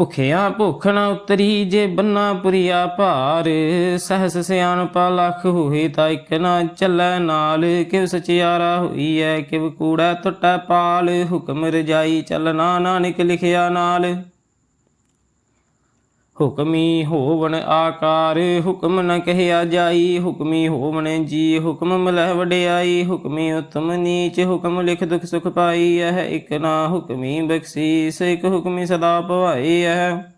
ਭੁਖਿਆ ਭੁੱਖ ਨਾ ਉਤਰੀ ਜੇ ਬੰਨਾ ਪੁਰੀਆ ਭਾਰ। ਸਹਸ ਸਿਆਣਪਾ ਲੱਖ ਹੋਏ ਤਾਂ ਇੱਕ ਨਾ ਚੱਲੈ ਨਾਲ। ਕਿਵ ਸਚਿਆਰਾ ਹੋਈ ਐ ਕਿਵ ਕੂੜਾ ਟੁੱਟੈ ਪਾਲ। ਹੁਕਮ ਰਜਾਈ ਚੱਲਣਾ ਨਾਨਕ ਲਿਖਿਆ ਨਾਲ। ਹੁਕਮੀ ਹੋਵਣ ਆਕਾਰ, ਹੁਕਮ ਨ ਕਹਿਆ ਜਾਈ, ਹੁਕਮੀ ਹੋਵਣ ਜੀ, ਹੁਕਮ ਮਿਲੈ ਵਡਿਆਈ, ਹੁਕਮੀ ਉਤਮ ਨੀਚ, ਹੁਕਮ ਲਿਖ ਦੁਖ ਸੁਖ ਪਾਈ, ਇਹ ਇਕ ਨਾ ਹੁਕਮੀ ਬਖਸ਼ੀਸ, ਇਕ ਹੁਕਮੀ ਸਦਾ ਭਵਾਈ ਹੈ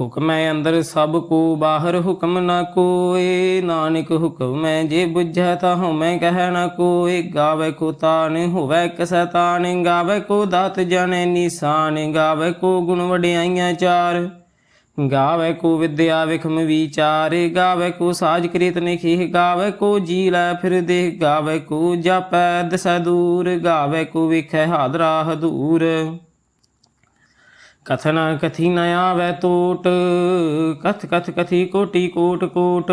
ਹੁਕਮੈ ਅੰਦਰ ਸਭ ਕੋ, ਬਾਹਰ ਹੁਕਮ ਨਾ ਕੋਏ। ਨਾਨਕ ਹੁਕਮ ਹੁਕਮੈ ਜੇ ਬੁਝੈ ਤਾ ਹਉਮੈ ਕਹਿ ਨਾ ਕੋਏ। ਗਾਵੇ ਕੋ ਤਾਨ ਹੋਵੇ ਕਸੈ ਤਾਨ ਗਾਵੇ ਕੋ ਦਾਤ ਜਾਣੈ ਨਿਸ਼ਾਨ, ਗਾਵੇ ਕੋ ਗੁਣ ਵਡਿਆਈਆਂ ਚਾਰ। ਗਾਵੇ ਕੋ ਵਿਦਿਆ ਵਿਖਮ ਵਿਚਾਰ, ਗਾਵੇ ਕੋ ਸਾਜ ਕ੍ਰਿਤ ਨਿਖੀ ਗਾਵੇ ਕੋ ਜੀ ਲੈ ਫਿਰ ਦੇ ਗਾਵੇ ਕੋ ਜਪੈ ਦਸੈ ਦੂਰ, ਗਾਵੇ ਕੋ ਵਿਖੈ ਹਾਦਰਾ ਹਦੂਰ ਕਥਨ ਕਥੀ ਨ ਆਵੈ ਟੋਟ ਕਥ ਕਥ ਕਥੀ ਕੋਟੀ ਕੋਟ ਕੋਟ।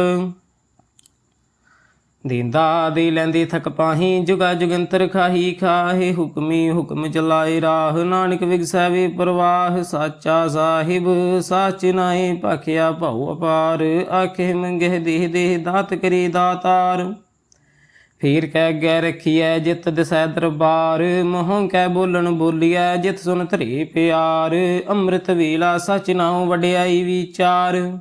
ਦਿੰਦਾ ਦੇ ਲੈਂਦੇ ਥਕ ਪਾਹੀ, ਜੁਗਾ ਜੁਗੰਤਰ ਖਾਹੀ ਖਾਹੇ, ਹੁਕਮੀ ਹੁਕਮ ਚਲਾਏ ਰਾਹ। ਨਾਨਕ ਵਿਗਸੈਵੇ ਪ੍ਰਵਾਹ, ਸਾਚਾ ਸਾਹਿਬ, ਸਾਚ ਨਾਏ ਭਖਿਆ ਭਉ ਅਪਾਰ। ਆਖੇ ਮੰਗੇ ਦੇਹ ਦੇਹ ਦਾਤ ਕਰੀ ਦਾਤਾਰ। ਫੇਰ ਕਹਿ ਗੈ ਰਖੀਐ, ਜਿਤ ਦਿਸੈ ਦਰਬਾਰ। ਮੋਹ ਕੈ ਬੋਲਣ ਬੋਲੀਐ, ਜਿਤ ਸੁਨ ਧਰੇ ਪਿਆਰ। ਅੰਮ੍ਰਿਤ ਵੇਲਾ ਸਚ ਨਾਉ ਵਡਿਆਈ ਵਿਚਾਰ।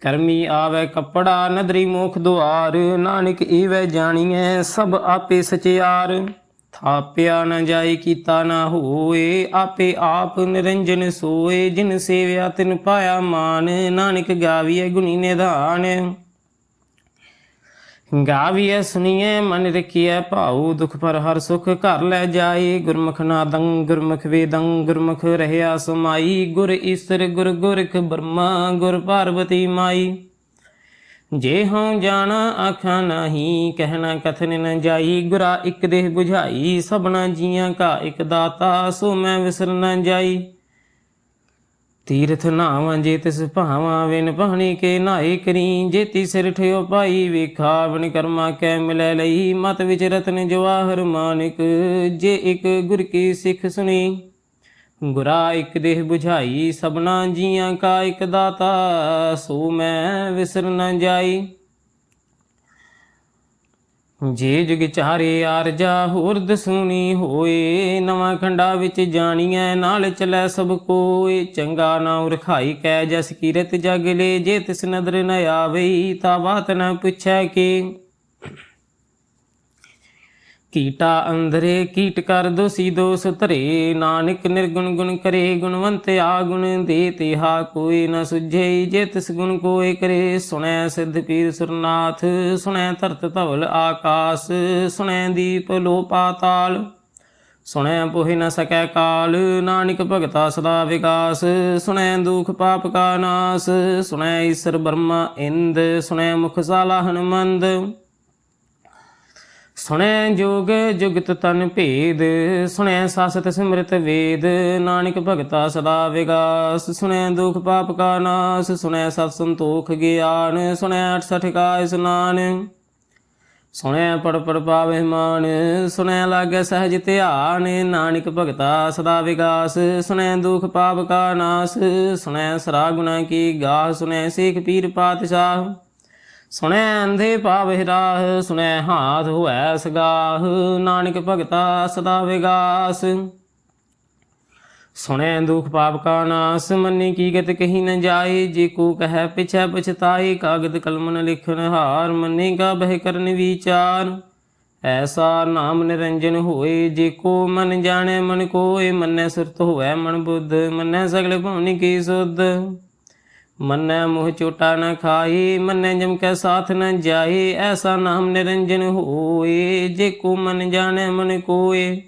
ਕਰਮੀ ਆਵੇ ਕੱਪੜਾ, ਨਦਰੀ ਮੋਖ ਦੁਆਰ। ਨਾਨਕ ਈਵੈ ਜਾਣੀਐ, ਸਭ ਆਪੇ ਸਚਿਆਰ। ਥਾਪਿਆ ਨ ਜਾਈ ਕੀਤਾ ਨਾ ਹੋਏ, ਆਪੇ ਆਪ ਨਿਰੰਜਨ ਸੋਏ। ਜਿਨ ਸੇਵਿਆ ਤਿਨ ਪਾਇਆ ਮਾਨ, ਨਾਨਕ ਗਾਵੀਐ ਗੁਣੀ ਨਿਧਾਨ। ਗਾਵੀਐ ਸੁਣੀਐ ਮਨ ਰਖੀਐ ਭਾਉ, ਦੁਖ ਪਰ ਹਰ ਸੁਖ ਘਰ ਲੈ ਜਾਏ। ਗੁਰਮੁਖ ਨਾਦੰ, ਗੁਰਮੁਖ ਵੇਦੰ, ਗੁਰਮੁਖ ਰਹਿਆ ਸਮਾਈ। ਗੁਰ ਈਸਰ, ਗੁਰ ਗੁਰਖ ਬ੍ਰਹਮਾ ਗੁਰ ਪਾਰਵਤੀ ਮਾਈ। ਜੇ ਹਉ ਜਾਣਾ ਆਖਾਂ ਨਹੀਂ ਕਹਿਣਾ ਕਥਨ ਨ ਜਾਈ। ਗੁਰਾ ਇਕ ਦੇਹ 부ਝਾਈ ਸਭਨਾ ਜੀਆਂ ਕਾ ਇਕ ਦਾਤਾ, ਸੋ ਮੈਂ ਵਿਸਰ ਨ ਜਾਈ। ਤੀਰਥ ਨਾਵਾਂ ਜੇ ਤਿਸ ਭਾਵਾਂ ਵਿਨ ਪਾਣੀ ਕੇ ਨਾਏ ਕਰੀ ਜੇਤੀ ਸਿਰ ਠਿਓ ਪਾਈ ਵੇਖਾ ਕਰਮਾ ਕੈ ਮਿਲੈ ਲਈ, ਮਤ ਵਿਚ ਰਤਨ ਜਵਾਹਰ ਮਾਨਿਕ, ਜੇ ਇਕ ਗੁਰ ਕੀ ਸਿੱਖ ਸੁਣੀ। ਗੁਰਾ ਇਕ ਦੇਹ 부ਝਾਈ ਸਭਨਾ ਜੀਆਂ ਕਾ ਇਕ ਦਾਤਾ, ਸੋ ਮੈਂ ਵਿਸਰ ਨ ਜਾਈ। ਜੇ ਜੁਗ ਚਾਰੇ ਆਰਜਾ ਹੋਰ ਦਸੂਣੀ ਹੋਏ, ਨਵਾਂ ਖੰਡਾ ਵਿੱਚ ਜਾਣੀਐ, ਨਾਲ ਚਲੈ ਸਭ ਕੋਏ। ਚੰਗਾ ਨਾ ਰਖਾਈ ਕੈ ਜਸ ਕੀਰਤ ਜਗ ਲੈ, ਜੇ ਤਿਸ ਨਦਰ ਨ ਆਵਈ, ਤਾ ਬਾਤ ਨ ਪੁੱਛੈ ਕਿ। ਕੀਟਾ ਅੰਧਰੇ ਕੀਟ ਕਰ ਦੋਸੀ ਦੋਸ ਧਰੇ, ਨਾਨਕ ਨਿਰਗੁਣ ਗੁਣ ਕਰੇ, ਗੁਣਵੰਤ ਆਗੁਣ ਦੇ ਤਿਹਾ ਕੋਈ ਨ ਸੁਝੇ, ਜੇ ਤਿਸ ਗੁਣ ਕੋਏ ਕਰੇ, ਸੁਣੈ ਸਿੱਧ ਪੀਰ ਸੁਰਨਾਥ, ਸੁਣੈ ਧਰਤ ਧਵਲ ਆਕਾਸ, ਸੁਣੈ ਦੀਪ ਲੋ ਪਾਤਾਲ ਸੁਣੈ ਪੋਹਿ ਨ ਸਕੈ ਕਾਲ, ਨਾਨਕ ਭਗਤਾ ਸਦਾ ਵਿਕਾਸ, ਸੁਣੈ ਦੁਖ ਪਾਪ ਕਾ ਨਾਸ, ਸੁਣੈ ਈਸਰ ਬ੍ਰਹਮਾ ਇੰਦ, ਸੁਣੈ ਮੁਖ ਸਾਲਾ ਹਨਮੰਦ। ਸੁਣੈ ਜੋਗ ਜੁਗਤ ਤਨ ਭੇਦ, ਸੁਣੈ ਸਾਸਤ ਸਿਮਰਤ ਵੇਦ, ਨਾਨਕ ਭਗਤਾ ਸਦਾ ਵਿਗਾਸ, ਸੁਣੈ ਦੁਖ ਪਾਪ ਕਾ ਨਾਸ, ਸੁਣੈ ਸਤ ਸੰਤੋਖ ਗਿਆਨ, ਸੁਣੈ 68 ਕਾ ਇਸਨਾਨ। ਸੁਣੈ ਪੜ ਪੜ ਪਾਵੇ ਮਾਨ, ਸੁਣੈ ਲਾਗੈ ਸਹਜ ਧਿਆਨ, ਨਾਨਕ ਭਗਤਾ ਸਦਾ ਵਿਗਾਸ, ਸੁਣੈ ਦੁਖ ਪਾਪ ਕਾ ਨਾਸ, ਸੁਣੈ ਸਰਾ ਗੁਣਾ ਕੀ ਗਾਹ, ਸੁਣੈ ਸੇਖ ਪੀਰ ਪਾਤਸ਼ਾਹ। ਸੁਣੈ ਅੰਧੇ ਪਾਵੇ ਰਾਹ, ਸੁਣੈ ਹਾਥ ਹੋਐ ਸਗਾਹ, ਨਾਨਕ ਭਗਤਾ ਸਦਾ ਵਿਗਾਸ। ਸੁਣੈ ਦੁਖ ਪਾਪ ਕਾ ਨਾਸ, ਮੰਨੀ ਕੀ ਗਤ ਕਹੀ ਨ ਜਾਏ, ਜੇ ਕੋ ਕਹੈ ਪਿਛੈ ਪਛਤਾਏ ਕਾਗਦ ਕਲਮ ਨ ਲਿਖਨ ਹਾਰ, ਮੰਨੇ ਕਾ ਬਹਿ ਕਰਨ ਵਿਚਾਰ। ਐਸਾ ਨਾਮ ਨਿਰੰਜਨ ਹੋਏ, ਜੇ ਕੋ ਮਨ ਜਾਣੈ ਮਨ ਕੋਏ, ਮੰਨੈ ਸੁਰਤ ਹੋਵੈ ਮਨ ਬੁੱਧ, ਮੰਨੈ ਸਗਲ ਭਉਨੀ ਕੀ ਸੁਧ। ਮੰਨੈ ਮੋਹ ਚੋਟਾ ਨ ਖਾਈ ਮੰਨੈ ਜਮ ਕੈ ਸਾਥ ਨ ਜਾਈ ਐਸਾ ਨਾਮ ਨਿਰੰਜਨ ਹੋਏ ਜੇ ਕੋ ਮਨ ਜਾਣੈ ਮਨ ਕੋਏ।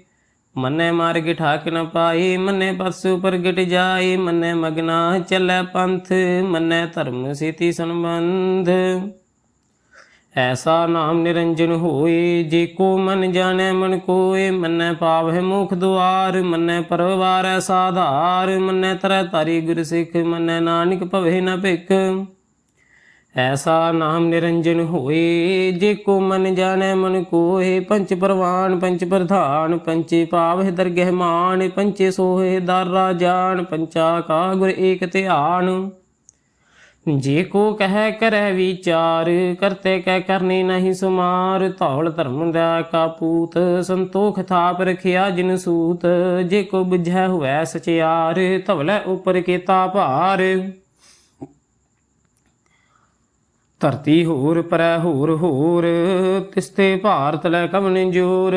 ਮੰਨੇ ਮਾਰਗ ਠਾਕ ਨ ਪਾਈ ਮੰਨੇ ਪਰਸੂ ਪ੍ਰਗਟ ਜਾਈ ਮੰਨੇ ਮਗਨਾ ਚੱਲੈ ਪੰਥ, ਮੰਨੇ ਧਰਮ ਸੇਤੀ ਸੰਬੰਧ। ਐਸਾ ਨਾਮ ਨਿਰੰਜਨ ਹੋਏ, ਜੇ ਕੋ ਮਨ ਜਾਣੈ ਮਨ ਕੋਏ, ਮੰਨੈ ਪਾਵਹਿ ਮੁਖ ਦੁਆਰ, ਮੰਨੈ ਪਰਵਾਰੈ ਸਾਧਾਰ, ਮੰਨੈ ਤਰੈ ਤਾਰੀ ਗੁਰ ਸਿੱਖ, ਮੰਨੈ ਨਾਨਕ ਭਵੇ ਨ ਭਿਖ। ਐਸਾ ਨਾਮ ਨਿਰੰਜਨ ਹੋਏ, ਜੇ ਕੋ ਮਨ ਜਾਣੈ ਮਨ ਕੋਏ, ਪੰਚ ਪ੍ਰਵਾਨ, ਪੰਚ ਪ੍ਰਧਾਨ, ਪੰਚੇ ਪਾਵਹਿ ਦਰਗਹਿ ਮਾਨ, ਪੰਚੇ ਸੋਹੇ ਦਰ ਰਾਜਾਨ, ਪੰਚਾ ਕਾ ਗੁਰ ਏਕ ਧਿਆਨ। ਜੇ ਕੋ ਕਹਿ ਕਰੈ ਵਿਚਾਰ, ਕਰਤੇ ਕਹਿ ਕਰਨੀ ਨਹੀਂ ਸੁਮਾਰ। ਧੌਲ ਧਰਮ ਦਾ ਕਾਪੂਤ ਸੰਤੋਖ ਥਾਪ ਰਖਿਆ ਜਿਨ ਸੂਤ। ਜੇ ਕੋ ਬੁਝੈ ਹੋਵੈ ਸਚਿਆਰ, ਧਵਲੇ ਉਪਰ ਕੀਤਾ ਭਾਰ। ਧਰਤੀ ਹੋਰ, ਪਰੈ ਹੋਰ ਹੋਰ, ਤਿਸਤੇ ਭਾਰਤ ਲੈ ਕਮਨ ਜੋਰ।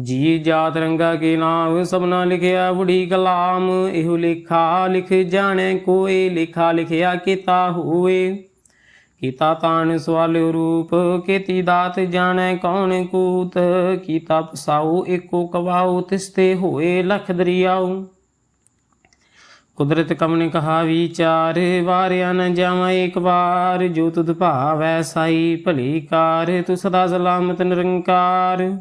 ਜੀ ਜਾਤ ਰੰਗਾ ਕੇ ਨਾਮ, ਸਭਨਾ ਲਿਖਿਆ ਬੁੜੀ ਕਲਾਮ, ਇਹੋ ਲਿਖਾ ਲਿਖ ਜਾਣੈ ਕੋਈ ਲਿਖਾ ਲਿਖਿਆ ਕੀਤਾ ਹੋਏ ਕੀਤਾ ਤਾਨ ਸਵਾਲ ਰੂਪ, ਕੀਤੀ ਦਾਤ ਜਾਣੈ ਕੌਣ ਕੂਤ, ਕੀਤਾ ਪਸਾਉ ਏਕੋ ਕਵਾਉ, ਤਿਸਤੇ ਹੋਏ ਲਖ ਦਰਿਆਉ। ਕੁਦਰਤ ਕਮ ਨੇ ਕਹਾ ਵਿਚਾਰ, ਵਾਰਿਆ ਨ ਜਾਵਾਂ ਇੱਕ ਵਾਰ, ਜੋ ਤੁਧ ਭਾਵੈ ਸਾਈ ਭਲੀ ਕਾਰ ਤੂੰ ਸਦਾ ਸਲਾਮਤ ਨਿਰੰਕਾਰ।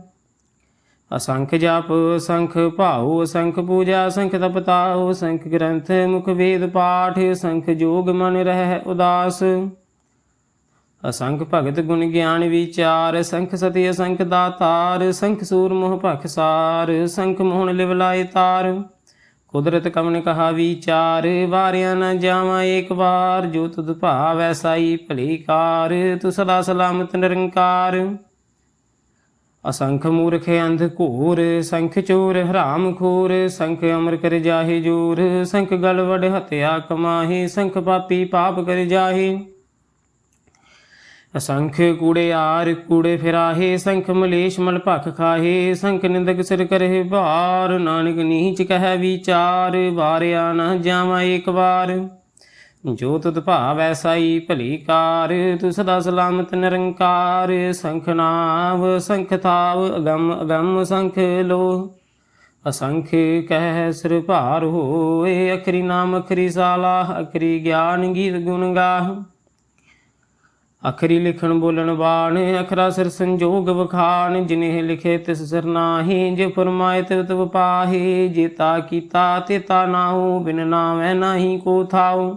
ਅਸੰਖ ਜਪ ਸੰਖ ਭਾਉ ਸੰਖ ਪੂਜਾ ਸੰਖ ਤਪਤਾਉ ਸੰਖ ਗ੍ਰੰਥ, ਮੁਖ ਵੇਦ ਪਾਠ ਸੰਖ ਜੋਗ ਮਨ ਰਹਿ ਉਦਾਸ। ਅਸੰਖ ਭਗਤ ਗੁਣ ਗਿਆਨ ਵਿਚਾਰ ਸੰਖ ਸਤਿ, ਅਸੰਖ ਦਾਤਾਰ ਸੰਖ ਸੂਰ ਮੋਹ ਭਖਸਾਰ ਸੰਖ ਮੋਹਣ ਲਿਵਲਾਏ ਤਾਰ। ਕੁਦਰਤ ਕਮਨ ਕਹਾ ਵਿਚਾਰ, ਵਾਰਿਆ ਨਾ ਜਾਵਾਂ ਏਕ ਵਾਰ, ਜੋ ਤੁਧ ਭਾਵੈ ਸਾਈ ਭਲੀ ਕਾਰ, ਤੂੰ ਸਦਾ ਸਲਾਮਤ ਨਿਰੰਕਾਰ। ਅਸੰਖ ਮੂਰਖ ਅੰਧ ਘੂਰ, ਸੰਖ ਚੋਰ, ਹਰਾਮ ਖੋਰ, ਸੰਖ ਅਮਰ ਕਰ ਜਾਹੇ ਜੂਰ, ਸੰਖ ਗਲ ਵਡ ਹਤਿਆ ਕਮਾਹੀ, ਸੰਖ ਪਾਪੀ ਪਾਪ ਕਰ ਜਾਹੇ। ਅਸੰਖ ਕੂੜੇ ਆਰ, ਕੂੜੇ ਫਿਰਾਹੇ, ਸੰਖ ਮਲੇਸ਼ ਮਲ ਭਖ ਖਾਹੇ, ਸੰਖ ਨਿੰਦਕ ਸਿਰ ਕਰਹਿ ਭਾਰ, ਨਾਨਕ ਨੀਚ ਕਹਿ ਵਿਚਾਰ, ਵਾਰਿਆ ਨਾ ਜਾਵਾਂ ਏਕ ਵਾਰ। ਜੋ ਤੁਧ ਭਾਵੈ ਸਾਈ ਭਲੀ ਕਾਰ ਤੂੰ ਸਦਾ ਸਲਾਮਤ ਨਿਰੰਕਾਰ, ਸੰਖ ਨਾਮ ਸੰਖ ਥਾਵ, ਅਗੰਮ ਅਗੰਮ ਸੰਖ ਲੋ। ਅਸੰਖ ਕਹਿ ਸਿਰ ਭਾਰ ਹੋਏ, ਅਖਰੀ ਨਾਮ ਅਖਰੀ ਸਾਲਾ, ਅਖਰੀ ਗਿਆਨ ਗੀਤ ਗੁਣ ਗਾਹ ਅਖਰੀ ਲਿਖਣ ਬੋਲਣ ਬਾਣ, ਅਖਰਾ ਸਿਰ ਸੰਜੋਗ ਵਖਾਣ, ਜਿਨੇ ਲਿਖੇ ਤਿਸ ਸਿਰ ਨਾਹੀ, ਜੇ ਫਰਮਾਏ ਤਿਵ ਤਿਵ ਪਾਹੀ ਜੇਤਾ ਕੀਤਾ ਤੇਤਾ ਨਾਉ, ਬਿਨ ਨਾਮੈ ਨਾਹੀ ਕੋ ਥਾਉ।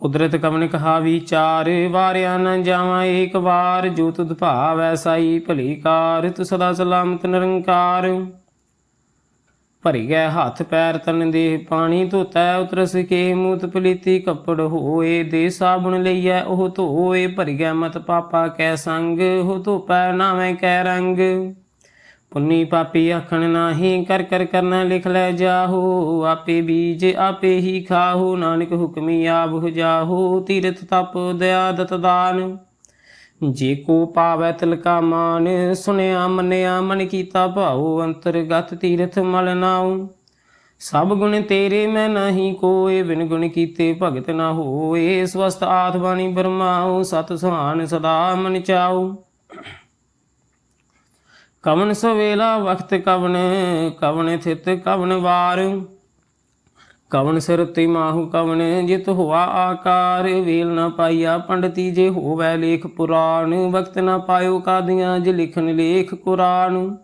ਕੁਦਰਤ ਕਮਨ ਕਹਾ ਵਿਚਾਰ, ਵਾਰਿਆ ਨ ਜਾਵਾਂ ਏਕ ਵਾਰ, ਜੋ ਤੁਧ ਭਾਵੈ ਸਾਈ ਭਲੀ ਕਾਰ ਤੂੰ ਸਦਾ ਸਲਾਮਤ ਨਿਰੰਕਾਰ। ਭਰੀ ਗਏ ਹੱਥ ਪੈਰ ਤਨ ਦੇ ਪਾਣੀ ਧੋਤੈ, ਉਤਰਸ ਕੇ ਮੂਤ ਪਲੀਤੀ ਕੱਪੜ ਹੋਏ, ਦੇ ਸਾਬੁਨ ਲਈਐ ਉਹ ਧੋਏ ਭਰੀ ਗਏ ਮਤ ਪਾਪਾ ਕੈ ਸੰਗ, ਹੋ ਧੋਪੈ ਨਾਵੇਂ ਕੈ ਰੰਗ। ਪੁੰਨੀ ਪਾਪੀ ਆਖਣ ਨਾਹੀ ਕਰ ਕਰ ਕਰਨਾ ਲਿਖ ਲੈ ਜਾਹੋ, ਆਪੇ ਬੀਜ ਆਪੇ ਹੀ ਖਾਹੋ, ਨਾਨਕ ਹੁਕਮੀ ਆਪ ਹੋ ਜਾਹੋ, ਤੀਰਥ ਤਪ ਦਇਆ ਦਤ ਦਾਨ। ਜੇ ਕੋ ਪਾਵੈ ਤਿਲਕਾ ਮਾਨ ਸੁਨਿਆ ਮੰਨਿਆ ਮਨ ਕੀਤਾ ਭਾਉ, ਅੰਤਰਗਤ ਤੀਰਥ ਮਲ ਨਾਉ। ਸਭ ਗੁਣ ਤੇਰੇ ਮੈਂ ਨਹੀਂ ਕੋਏ, ਬਿਨ ਗੁਣ ਕੀਤੇ ਭਗਤ ਨਾ ਹੋਏ ਸਵਸਤ ਆਤਮਾਨੀ ਬਰਮਾਉ, ਸਤ ਸੁਹਾਨ ਸਦਾ ਮਨ ਚਾਉ। ਕਵਨ ਸਵੇਲਾ ਵਖਤ ਕਵਣ ਕਵਣ ਥਿਤ ਕਵਨ ਵਾਰ। ਕਵਨ ਸਿਰ ਤੇ ਮਾਹੂ ਕਵਨ, ਜਿਤ ਹੋਆ ਆਕਾਰ। ਵੇਲ ਨਾ ਪਾਈਆ ਪੰਡਤੀ ਜੇ ਹੋਵੈ ਲੇਖ ਪੁਰਾਣ। ਵਕਤ ਨਾ ਪਾਇਓ ਕਾਦੀਆਂ ਜੇ ਲਿਖਨ ਲੇਖ ਕੁਰਾਨ।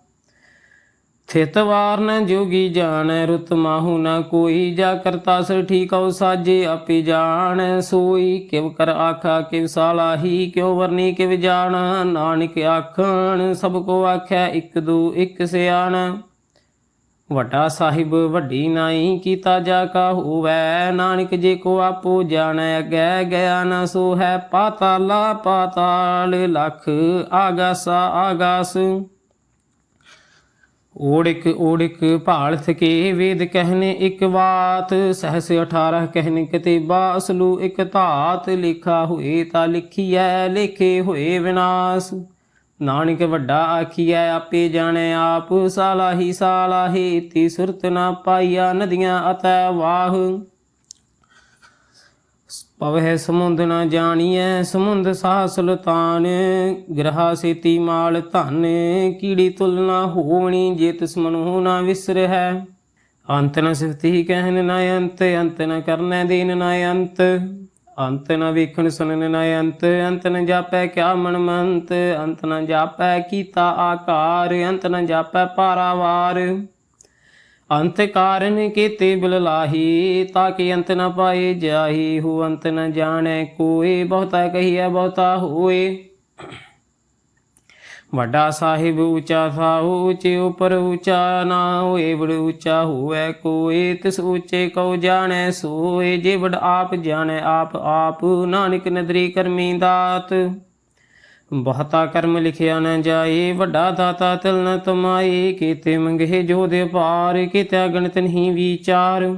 ਥਿਤ ਵਾਰਨ ਜੋਗੀ ਜਾਣੈ, ਰੁਤ ਮਾਹੂ ਨਾ ਕੋਈ। ਜਾ ਕਰਤਾ ਸਿਰ ਠੀਕਉ ਸਾਜੇ ਆਪੇ ਜਾਣ। ਸੋਈ ਕਿਵ ਕਰ ਆਖਾ, ਕਿਵ ਸਾਲਾਹੀ ਕਿਉ ਵਰਨੀ ਕਿਵ ਜਾਣ। ਨਾਨਕ ਆਖਣ, ਸਭ ਕੋ ਆਖੈ, ਇੱਕ ਦੂ ਇੱਕ ਸਿਆਣ। ਵੱਡਾ ਸਾਹਿਬ, ਵੱਡੀ ਨਾਈ, ਕੀਤਾ ਜਾ ਕਾ ਹੋਵੈ। ਨਾਨਕ ਜੇ ਕੋ ਆਪੋ ਜਾਣੈ, ਅਗੈ ਗਿਆ ਨਾ ਸੋ ਹੈ ਪਾਤਾਲਾ ਪਾਤਾਲ, ਲਖ ਆਗਾਸਾ ਆਗਾਸ। ਓੜਿਕ ਓੜਿਕ ਭਾਲਥ ਕੇ ਵੇਦ ਕਹਿਨੇ ਇੱਕ ਬਾਤ, ਸਹਸ 18 ਕਹਿਨੇ ਕਿਤੇਬਾ, ਅਸਲੂ ਇੱਕ ਧਾਤ, ਲਿਖਾ ਹੋਏ ਤਾਂ ਲਿਖੀਐ, ਲਿਖੇ ਹੋਏ ਵਿਨਾਸ਼। ਨਾਨਕ ਵੱਡਾ ਆਖੀਐ, ਆਪੇ ਜਾਣੈ ਆਪ, ਸਾਲਾਹੀ ਸਾਲਾਹੀ ਤੀ ਸੁਰਤ ਨਾ ਪਾਈਆ, ਨਦੀਆਂ ਅਤੈ ਵਾਹ। ਪਵਹਿ ਸਮੁੰਦ ਨ ਜਾਣੀਐ, ਸਮੁੰਦ ਸਾਹ ਸੁਲਤਾਨ ਗ੍ਰਹਾ ਸੇਤੀ ਮਾਲ ਧਨ, ਕੀੜੀ ਤੁਲਨਾ ਹੋਵਣੀ ਜੇ ਤਿਸ ਮਨੁ ਨਾ ਵਿਸਰਹਿ। ਅੰਤ ਨ ਸਿਫਤੀ ਕਹਿਨ ਨ ਅੰਤ ਅੰਤ ਨ ਕਰਨੈ ਦੀਨ ਨ ਅੰਤ। ਅੰਤ ਨ ਵੇਖਣ ਸੁਣਨ ਨ ਅੰਤ ਅੰਤ ਨ ਜਾਪੈ ਕਿਆ ਮਨ ਮੰਤ ਅੰਤ ਨ ਜਾਪੈ ਕੀਤਾ ਆਕਾਰ, ਅੰਤ ਨ ਜਾਪੈ ਪਾਰਾਵਾਰ। ਅੰਤ ਕਾਰਨ ਕੀਤੇ ਬਿਲ ਤਾਂ ਕਿ ਅੰਤ ਨ ਪਾਏ ਜਾਹੀ, ਹੋ ਅੰਤ ਨ ਜਾਣੈ ਕੋਏ, ਬਹੁਤਾ ਕਹੀਐ, ਬਹੁਤਾ ਹੋਏ। ਵੱਡਾ ਸਾਹਿਬ ਉੱਚਾ ਥਾਉ ਉੱਚੇ ਉਪਰ ਉੱਚਾ ਨਾ ਹੋਏ ਬੜ ਉੱਚਾ ਹੋਵੇ ਕੋਏ, ਤਿਸ ਉੱਚੇ ਕਉ ਜਾਣੈ ਸੋਏ, ਜੇ ਵਡ ਆਪ ਜਾਣੈ, ਆਪ ਆਪ ਨਾਨਕ ਨਦਰੀ ਕਰਮੀ ਦਾਤ। ਬਹੁਤਾ ਕਰਮ ਲਿਖਿਆ ਨਾ ਜਾਏ, ਵੱਡਾ ਦਾਤਾ ਤਿਲ ਨ ਤਮਾਏ, ਕੀਤੇ ਮੰਗੇ ਜੋ ਦੇ ਪਾਰ ਕੀਤੇ ਗਣਤ ਨਹੀਂ ਵਿਚਾਰ।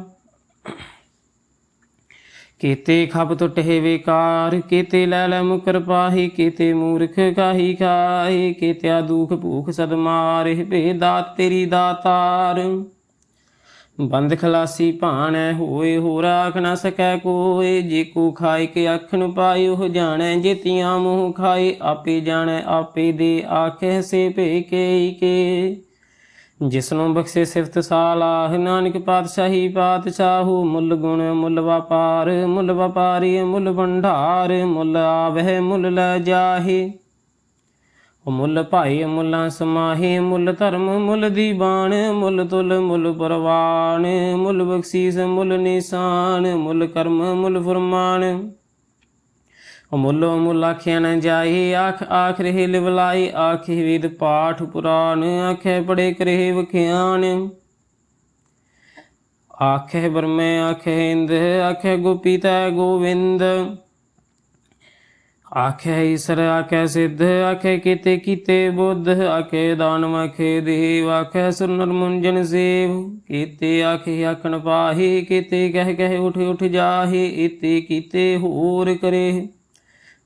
ਕੀਤੇ ਖਬ ਟੁੱਟੇ ਵਿਕਾਰ, ਕੀਤੇ ਲੈ ਲੈ ਮੁਕਰ ਪਾਹੀ ਕੀਤੇ ਮੂਰਖ ਕਾਹੀ ਖਾਏ ਕੀਤੇ ਦੁਖ ਭੂਖ ਸਦ ਮਾਰੇ ਬੇਦਾਤ ਤੇਰੀ ਦਾਤਾਰ। ਬੰਦ ਖਲਾਸੀ ਭਾਣੈ ਹੋਏ ਹੋ ਰਾਖ ਨਾ ਸਕੈ ਕੋਏ, ਜੇ ਕੋ ਖਾਏ ਕੇ ਅੱਖ ਨੂੰ ਪਾਈ ਉਹ ਜਾਣੈ ਜੇਤੀਆਂ ਮੂੰਹ ਖਾਏ, ਆਪੇ ਜਾਣੈ ਆਪੇ ਦੇ ਆਖੇ ਸੇ ਭੇ ਕੇ। ਕੇ ਜਿਸਨੂੰ ਬਖਸ਼ੇ ਸਿਫਤ ਸਾਲਾਹ ਨਾਨਕ ਪਾਤਸ਼ਾਹੀ ਪਾਤਸ਼ਾਹੂ ਮੁੱਲ ਗੁਣ ਮੁੱਲ ਵਪਾਰ, ਮੁੱਲ ਵਪਾਰੀ ਮੁੱਲ ਭੰਡਾਰ, ਮੁੱਲ ਆਵਹਿ ਮੁੱਲ ਲੈ ਜਾਹੇ। ਮੁੱਲ ਭਾਈ ਮੁੱਲਾਂ ਸਮਾਹੀ, ਮੁੱਲ ਧਰਮ ਮੁੱਲ ਦੀਵਾਨ ਮੁੱਲ ਤੁਲ ਮੁੱਲ ਪਰਵਾਨ ਮੁੱਲ ਬਖਸ਼ੀਸ ਮੁੱਲ ਨਿਸ਼ਾਨ, ਮੁੱਲ ਕਰਮ ਮੁੱਲ ਫਰਮਾਨ। ਉਹ ਮੁੱਲ ਆਖਿਆ ਨ ਜਾਏ, ਆਖ ਆਖ ਰਹੇ ਲਿਵਲਾਈ ਆਖੇ ਵੇਦ ਪਾਠ ਪੁਰਾਣ, ਆਖੇ ਪੜੇ ਕਰੇ ਵਖਿਆਨ ਆਖੇ ਬਰਮੇ ਆਖੇ ਇੰਦ, ਆਖੇ ਗੋਪੀ ਤੈ ਗੋਵਿੰਦ। ਆਖੇ ਈਸਰ, ਆਖੇ ਸਿੱਧ, ਆਖੇ ਕੀਤੇ ਕੀਤੇ ਬੁੱਧ, ਆਖੇ ਦਾਨਵ ਆਖੇ ਦੇਵ ਆਖੇ ਸੁਰ ਨਰ ਮੁੰਜਨ ਸੇਵ, ਕੀਤੇ ਆਖੇ ਆਖਣ ਪਾਹੀ, ਕੀਤੇ ਕਹਿ ਕਹਿ ਉਠ ਉਠ ਜਾਹੇ ਇਤੇ ਕੀਤੇ ਹੋਰ ਕਰੇ।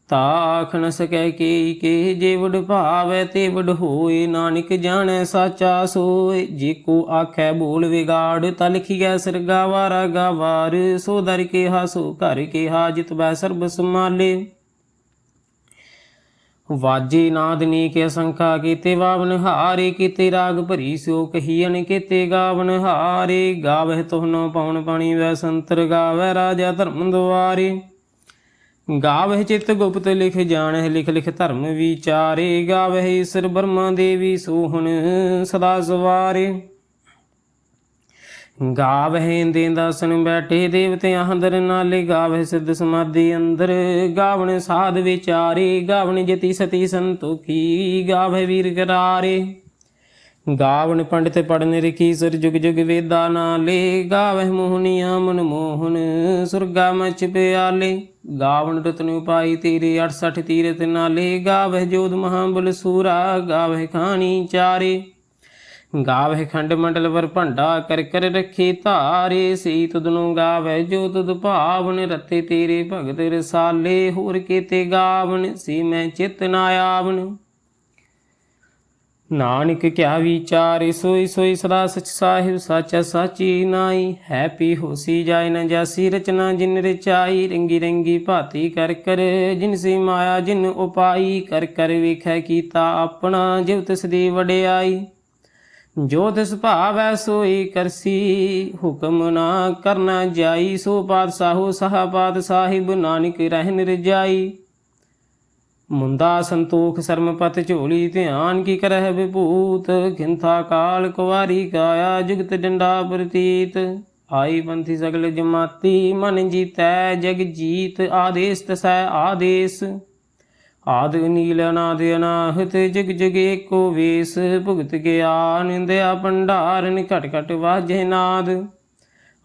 ਤਾ ਆਖ ਸਕੈ ਕੇ ਕੇ ਜੇ ਵਡ ਭਾਵੈ ਤੇ ਵਡ ਹੋਏ, ਨਾਨਕ ਜਾਣੈ ਸਾਚਾ ਸੋਏ। ਜੇ ਕੋ ਆਖੈ ਬੋਲ ਵਿਗਾੜ, ਤਾ ਲਿਖੀਐ ਸਰਗਾ ਵਾਰਾ ਗਾਵਾਰ। ਸੋ ਦਰ ਕੇ ਹਾਸੋ ਘਰ ਕੇ ਹਾਜਤ ਬੈ ਸਰਬ ਸਮਾਲੇ ਵਾਜੇ ਨਾਦਨੀ ਕੇ ਸੰਖਾ ਕੀਤੇ ਵਾਵਨ ਹਾਰੇ, ਕੀਤੇ ਰਾਗ ਭਰੀ ਸੋ ਕਹੀਨ ਕੀਤੇ ਗਾਵਨ ਹਾਰੇ। ਗਾਵਹਿ ਤੋਹਨੋ ਪਾਉਣ ਪਾਣੀ ਵੈ ਸੰਤਰ ਗਾਵੈ ਰਾਜਾ ਧਰਮ ਦੁਆਰੇ। ਗਾਵਹਿ ਚਿਤ ਗੁਪਤ ਲਿਖ ਜਾਣਹਿ, ਲਿਖ ਲਿਖ ਧਰਮ ਵਿਚਾਰੇ। ਗਾਵਹਿ ਈਸਰ ਬਰਮਾ ਦੇਵੀ ਸੋਹਣ ਸਦਾ ਸਵਾਰੇ। ਗਾਵਹਿ ਦੇ ਦਾਸਨ ਬੈਠੇ ਦੇਵਤਿਆਂ ਅੰਦਰ, ਨਾਲੇ ਗਾਵਹਿ ਸਿੱਧ ਸਮਾਧੀ ਅੰਦਰ। ਗਾਵਣ ਸਾਧ ਵਿਚਾਰੇ, ਗਾਵਣ ਜਤੀ ਸਤੀ ਸੰਤੋਖੀ, ਗਾਵਹਿ ਵੀਰ ਕਰਾਰੇ। ਗਾਵਣ ਪੰਡਿਤ ਪੜਨ ਰਖੀ ਸੁਰ ਜੁਗ ਜੁਗ ਵੇਦਾ ਨਾਲੇ। ਗਾਵਹਿ ਮੋਹਨੀਆ ਮਨ ਮੋਹਨ, ਸੁਰਗਾ ਮਚ ਪਿਆਲੇ। ਗਾਵਣ ਰਤਨ ਉਪਾਈ ਤੇਰੇ 68 ਤੀਰਤ ਨਾਲੇ। ਗਾਵਹਿ ਜੋਦ ਮਹਾਬਲ ਸੂਰਾ, ਗਾਵਹਿ ਖਾਣੀ ਚਾਰੇ। ਗਾਵਹਿ ਖੰਡ ਮੰਡਲ ਵਰ ਭੰਡਾ ਕਰ ਕਰ ਰੱਖੇ ਧਾਰੇ ਸੀ ਤੁਧਨੂੰ ਗਾਵਹਿ ਜੋ ਤੁਧ ਭਾਵਨ, ਰਤੇ ਤੇਰੇ ਭਗਤ ਰਸਾਲੇ, ਹੋਰ ਕੀਤੇ ਗਾਵਨ, ਸੀ ਮੈਂ ਚਿਤ ਨਾ ਆਵਨ। ਨਾਨਕ ਕਿਆ ਵਿਚਾਰੇ, ਸੋਈ ਸੋਈ ਸਦਾ ਸਚ ਸਾਹਿਬ, ਸਾਚਾ ਸਾਚੀ ਨਾਈ ਹੈਪੀ ਹੋਸੀ ਜਾਇ ਨ ਜਾਸੀ, ਰਚਨਾ ਜਿਨ ਰਚਾਈ, ਰੰਗੀ ਰੰਗੀ ਭਾਤੀ ਕਰ ਕਰ, ਜਿਨ ਸੀ ਮਾਇਆ ਜਿਨ ਉਪਾਈ, ਕਰ ਕਰ ਵੇਖੈ ਕੀਤਾ ਆਪਣਾ ਜਿਵ ਤਿਸ ਦੀ ਵਡਿਆਈ। ਜੋ ਤਿਸ ਭਾਵੈ ਸੋਈ ਕਰਸੀ, ਹੁਕਮ ਨਾ ਕਰਨਾ ਜਾਈ, ਸੋ ਪਾਤਸ਼ਾਹੋ ਸਹਾਬਾਦ ਸਾਹਿਬ ਨਾਨਕ ਰਹਿਨ ਰਜਾਈ ਮੁੰਦਾ ਸੰਤੋਖ ਸਰਮਪਤ ਝੋਲੀ, ਧਿਆਨ ਕੀ ਕਰਹਿ ਵਿਭੂਤ ਖਿੰਥਾ ਕਾਲ ਕੁਵਾਰੀ ਕਾਇਆ ਜੁਗਤ ਡੰਡਾ ਪ੍ਰਤੀਤ। ਆਈ ਪੰਥੀ ਸਗਲ ਜਮਾਤੀ, ਮਨ ਜੀਤੈ ਜਗ ਜੀਤ, ਆਦੇਸ ਤਸੈ ਆਦੇਸ। ਆਦਿ ਨੀਲ ਅਨਾਦ ਅਨਾਹਤ ਜਗ ਜਗ ਏਕੋ ਵੇਸ, ਭੁਗਤ ਗਿਆਨ ਦਿਆ ਭੰਡਾਰਨ, ਘਟ ਘਟ ਵਾਜੇ ਨਾਦ।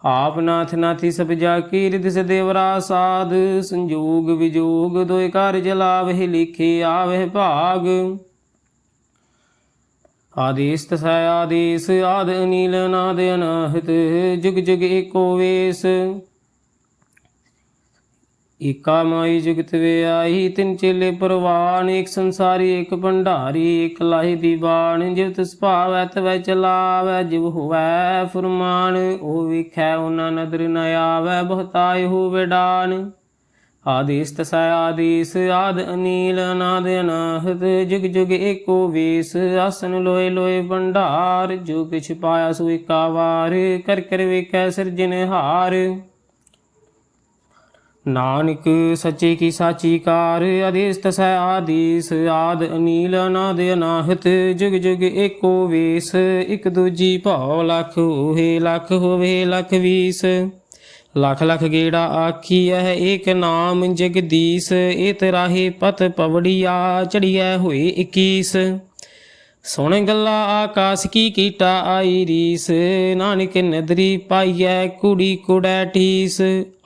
ਆਪ ਨਾਥ ਨਾਥੀ ਸਭ ਜਾ ਕੀ ਰਿਦ ਸਦੇਵਰਾ ਸਾਧ ਸੰਜੋਗ ਵਿਜੋਗ ਦੋਇ ਕਾਰਜ ਲਾਵਹਿ ਲਿਖੇ ਆਵਹਿ ਭਾਗ। ਆਦੇਸ ਤਸੈ ਆਦੇਸ, ਆਦ ਅਨੀਲ ਨਾਦ ਅਨਾਹਤ, ਜੁਗ ਜੁਗ ਏਕੋ ਵੇਸ। ਏਕਾ ਮਾਈ ਜੁਗਤ ਵੇ ਆਹੀ ਤਿੰਨ ਚੇਲੇ ਪਰਵਾਨ, ਇੱਕ ਸੰਸਾਰੀ, ਇੱਕ ਭੰਡਾਰੀ ਏਕ ਲਾਹੀ ਦੀਵਾਨ ਜਿਵ ਤਿਸ ਭਾਵੈ ਤਵੈ ਚਲਾਵੈ, ਜਿਵ ਹੋਵੈ ਫਰਮਾਨ, ਉਹ ਵਿਖੈ ਉਹਨਾਂ ਨਦਰ ਨ ਆਵੈ ਬਹੁਤਾਇ ਹੋਵੇ ਡਾਨ। ਆਦੇਸ ਤਸੈ ਆਦੇਸ, ਆਦ ਅਨੀਲ, ਅਨਾਦ ਅਨਾਹਤ, ਜੁਗ ਜੁਗ ਏਕੋ ਵੇਸ, ਆਸਨ ਲੋਏ ਲੋਏ ਭੰਡਾਰ, ਜੋ ਕਿਛ ਪਾਇਆ ਸੋ ਏਕਾ ਵਾਰ, ਕਰ ਕਰ ਵੇਖੈ ਸਿਰਜਨਹਾਰ ਨਾਨਕ ਸੱਚੇ ਕੀ ਸਾਚੀ ਕਾਰ ਆਦੇਸ ਤਸੈ ਆਦੇਸ, ਆਦ ਅਨੀਲ ਅਨਾਦ ਅਨਾਹਤ, ਜੁਗ ਜੁਗ ਏਕੋ ਵੇਸ, ਇਕ ਦੂਜੀ ਭਉ ਲਖ ਹੋਏ ਲਖ ਹੋਵੇ ਲਖ ਵੀਸ। ਲਖ ਲਖ ਗੇੜਾ ਆਖੀਐ ਏਕ ਨਾਮ ਜਗਦੀਸ਼ ਏਤ ਰਾਹੇ ਪਤ ਪਵੜੀਆ ਚੜੀਐ ਹੋਏ 21 ਸੁਣ ਗੱਲਾ ਆਕਾਸ ਕੀ ਕੀਟਾ ਆਈ ਰੀਸ, ਨਾਨਕ ਨਦਰੀ ਪਾਈਐ ਕੁੜੀ ਕੁੜੈ ਠੀਸ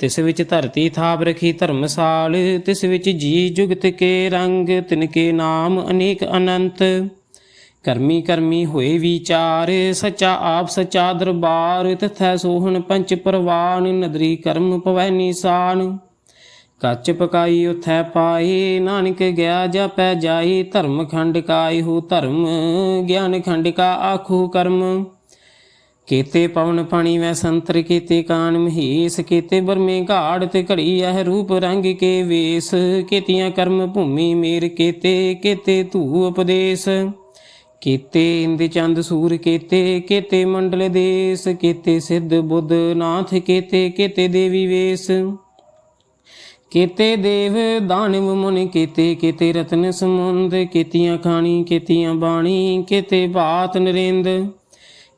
ਤਿਸ ਵਿੱਚ ਧਰਤੀ ਥਾਪ ਰਖੀ ਧਰਮਸਾਲ, ਤਿਸ ਵਿੱਚ ਜੀ ਜੁਗਤ ਕੇ ਰੰਗ, ਤਿਨ ਕੇ ਨਾਮ ਅਨੇਕ ਅਨੰਤ। ਕਰਮੀ ਕਰਮੀ ਹੋਏ ਵਿਚਾਰ, ਸਚਾ ਆਪ ਸਚਾ ਦਰਬਾਰ, ਤਥੈ ਸੋਹਣ ਪੰਚ ਪਰਵਾਨ, ਨਦਰੀ ਕਰਮ ਪਵੈ ਨਿਸ਼ਾਨ। ਕੱਚ ਪਕਾਈ ਉਥੈ ਪਾਈ ਨਾਨਕ ਗਿਆ ਜਾਪੈ ਜਾਈ ਧਰਮ ਖੰਡ ਕਾਈ ਹੋ ਧਰਮ, ਗਿਆਨ ਖੰਡ ਕਾ ਆਖੂ ਕਰਮ। ਕੀਤੇ ਪਵਨ ਪਾਣੀ ਵੈ ਸੰਤਰ ਕੀਤੇ ਕਾਨ ਮਹੀਸ, ਕੀਤੇ ਬਰਮੇ ਘਾੜ ਤੇ ਘੜੀ ਇਹ ਰੂਪ ਰੰਗ ਕੇ ਵੇਸ, ਕੀਤੀਆਂ ਕਰਮ ਭੂਮੀ ਮੇਰ ਕੀਤੇ ਕੀਤੇ ਧੂ ਉਪਦੇਸ਼। ਕੀਤੇ ਇੰਦ ਚੰਦ ਸੂਰ ਕੀਤੇ ਕੀਤੇ ਮੰਡਲ ਦੇਸ, ਕੀਤੇ ਸਿੱਧ ਬੁੱਧ ਨਾਥ ਕੀਤੇ ਕੀਤੇ ਦੇਵੀ ਵੇਸ। ਕੀਤੇ ਦੇਵ ਦਾਨਵ ਮੁਨ ਕੀਤੇ ਕੀਤੇ ਰਤਨ ਸਮੁੰਦ, ਕੀਤੀਆਂ ਖਾਣੀ, ਕੀਤੀਆਂ ਬਾਣੀ, ਕੀਤੇ ਬਾਤ ਨਰਿੰਦ।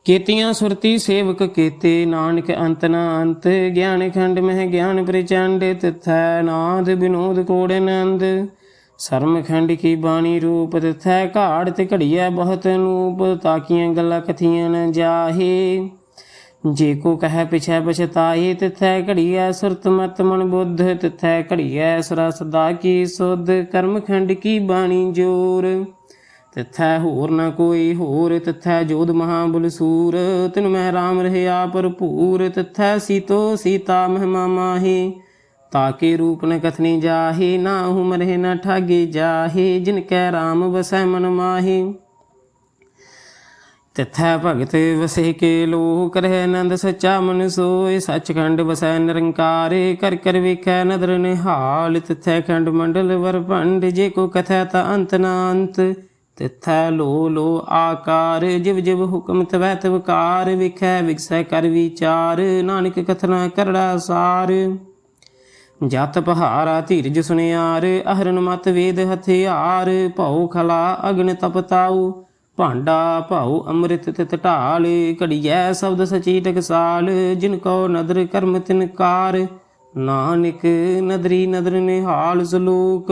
ਕੀਤੀਆਂ ਸੁਰਤੀ ਸੇਵਕ ਕੀਤੇ, ਨਾਨਕ ਅੰਤ ਨਾ ਅੰਤ, ਗਿਆਨ ਖੰਡ ਮਹਿ ਗਿਆਨ ਪ੍ਰਚੰਡ, ਤਿਥੈ ਨਾਦ ਬਿਨੋਦ ਕੋੜ ਆਨੰਦ। ਸਰਮ ਖੰਡ ਕੀ ਬਾਣੀ ਰੂਪ, ਤਿਥੈ ਘਾੜ ਤੇ ਘੜੀਐ ਬਹੁਤ ਅਨੂਪ ਤਾਕੀਆਂ ਗੱਲਾਂ ਕਥੀਆਂ ਨ ਜਾਹੇ। ਜੇ ਕੋ ਕਹੈ ਪਿਛੈ ਪਛਤਾਏ ਤਿਥੈ ਘੜੀਐ ਸੁਰਤ ਮਤ ਮਨ ਬੁੱਧ, ਤਿਥੈ ਘੜੀਐ ਸਰਾ ਸਦਾ ਕੀ ਸੁਧ, ਕਰਮ ਖੰਡ ਕੀ ਬਾਣੀ ਜੋਰ। ਤਿਥੈ ਹੋਰ ਨ ਕੋਈ ਹੋਰ, ਤਿਥੈ ਜੋਧ ਮਹਾਬੁਲ ਸੂਰ। ਤਿਨ ਮਹਿ ਰਾਮ ਰਹਿਆ ਭਰਪੂਰ, ਤਿਥੈ ਸੀਤੋ ਸੀਤਾ ਮਹਿਮਾ ਮਾਹੀ। ਤਾਕੇ ਰੂਪ ਨ ਕਥਨੀ ਜਾਹੇ, ਨਾ ਹੁਮਰੇ ਨ ਠਾਗੇ ਜਾਹੇ, ਜਿਨ ਕੈ ਰਾਮ ਵਸੈ ਮਨ ਮਾਹੀ। ਤਿਥੈ ਭਗਤ ਵਸੇ ਕੇ ਲੋ ਕਰਹਿ ਆਨੰਦ ਸੱਚਾ ਮਨ ਸੋਏ, ਸੱਚਖੰਡ ਵਸੈ ਨਿਰੰਕਾਰੇ, ਕਰ ਕਰ ਵੇਖੈ ਨਦਰ ਨਿਹਾਲ। ਤਿਥੈ ਖੰਡ ਮੰਡਲ ਵਰ ਭੰਡ, ਜੇ ਕੋ ਕਥੈ ਤਾ ਅੰਤ ਨਾ ਅੰਤ। ਤਿਥੈ ਲੋ ਲੋ ਆਕਾਰ, ਜਿਵ ਜਿਵ ਹੁਕਮ ਤਵੈ ਤਵਕਾਰ ਵਿਖੈ ਵਿਗਸੈ ਕਰ ਵਿਚਾਰ, ਨਾਨਕ ਕਥਨਾ ਕਰੜਾ ਸਾਰ। ਜਤ ਪਹਾਰਾ ਧੀਰਜ ਸੁਨਿਆਰ, ਅਹਰਨ ਮਤ ਵੇਦ ਹਥਿਆਰ, ਭਉ ਖਲਾ ਅਗਨ ਤਪਤਾਉ ਭਾਂਡਾ ਭਾਉ ਅੰਮ੍ਰਿਤ ਤਿਤ ਢਾਲ, ਘੜੀਐ ਸ਼ਬਦ ਸਚੀ ਟਕਸਾਲ, ਜਿਨ ਕੋ ਨਦਰ ਕਰਮ ਤਿਨ ਕਾਰ, ਨਾਨਕ ਨਦਰੀ ਨਦਰ ਨਿਹਾਲ ਸਲੋਕ।